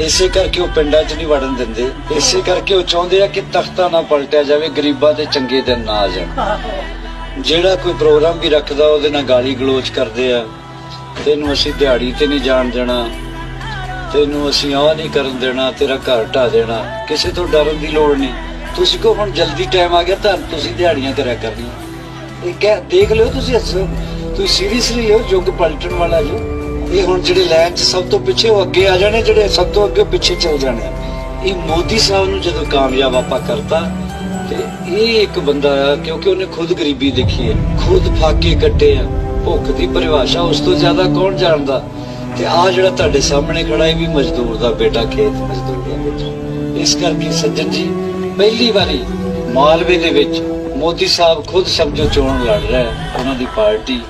ਇਸੇ ਕਰਕੇ ਉਹ ਪਿੰਡਾਂ 'ਚ ਨਹੀਂ ਵੜਨ ਦਿੰਦੇ। ਇਸੇ ਕਰਕੇ ਉਹ ਚਾਹੁੰਦੇ ਆ ਕਿ ਤਖਤਾ ਨਾ ਪਲਟਿਆ ਜਾਵੇ, ਗਰੀਬਾਂ ਦੇ ਚੰਗੇ ਦਿਨ ਨਾ ਆ ਜਾਣ। ਜਿਹੜਾ ਕੋਈ ਪ੍ਰੋਗਰਾਮ ਵੀ ਰੱਖਦਾ, ਉਹਦੇ ਨਾਲ ਗਾਲੀ ਗਲੋਚ ਕਰਦੇ ਆ। ਤੈਨੂੰ ਅਸੀਂ ਦਿਹਾੜੀ ਤੇ ਨਹੀਂ ਜਾਣ ਦੇਣਾ। ਤੈਨੂੰ ਅਸੀਂ ਆਹ ਨਹੀਂ ਕਰਨ ਦੇਣਾ, ਤੇਰਾ ਘਰ ਢਾ ਦੇਣਾ। ਕਿਸੇ ਤੋਂ ਡਰਨ ਦੀ ਲੋੜ ਨਹੀਂ। ਤੁਸੀਂ ਕੋ ਹੁਣ ਜਲਦੀ ਟਾਈਮ ਆ ਗਿਆ, ਤਾਂ ਤੁਸੀਂ ਦਿਹਾੜੀਆਂ ਕਰਿਆ ਕਰਨੀਆਂ। ਇਹ ਕਹਿ, ਦੇਖ ਲਿਓ ਤੁਸੀਂ ਤੁਸੀਂ ਸੀਰੀਅਸਲੀ ਲਿਓ ਯੁੱਗ ਪਲਟਣ ਵਾਲਾ ਜੋ? ਇਹ ਹੁਣ ਜਿਹੜੇ ਲਾਈਨ 'ਚ ਸਭ ਤੋਂ ਪਿੱਛੇ ਉਹ ਅੱਗੇ ਆ ਜਾਣੇ, ਜਿਹੜੇ ਸਭ ਤੋਂ ਅੱਗੇ ਪਿੱਛੇ ਚੱਲ ਜਾਣੇ। ਇਹ ਮੋਦੀ ਸਾਹਿਬ ਨੂੰ ਜਦੋਂ ਕਾਮਯਾਬ ਆਪਾਂ ਕਰਤਾ, ਤੇ ਇਹ ਇੱਕ ਬੰਦਾ ਆ, ਕਿਉਂਕਿ ਉਹਨੇ ਖੁਦ ਗਰੀਬੀ ਦੇਖੀ ਹੈ, ਖੁਦ ਫਾਕੇ ਕੱਟੇ ਆ, ਭੁੱਖ ਦੀ ਪਰਿਭਾਸ਼ਾ ਉਸ ਤੋਂ ਜ਼ਿਆਦਾ ਕੌਣ ਜਾਣਦਾ? ਤੇ ਆ ਜਿਹੜਾ ਤੁਹਾਡੇ ਸਾਹਮਣੇ ਖੜਾ, ਇਹ ਵੀ ਮਜ਼ਦੂਰ ਦਾ ਬੇਟਾ ਖੇਤ ਮਜ਼ਦੂਰੀਆਂ ਵਿੱਚ। ਇਸ ਕਰਕੇ ਸੱਜਣ ਜੀ, ਪਹਿਲੀ ਵਾਰੀ ਮਾਲਵੇ ਦੇ ਵਿੱਚ ਮੋਦੀ ਸਾਹਿਬ ਖੁਦ ਸਮਝੋ ਚੋਣ ਲੜ ਰਿਹਾ ਹੈ, ਉਹਨਾਂ ਦੀ ਪਾਰਟੀ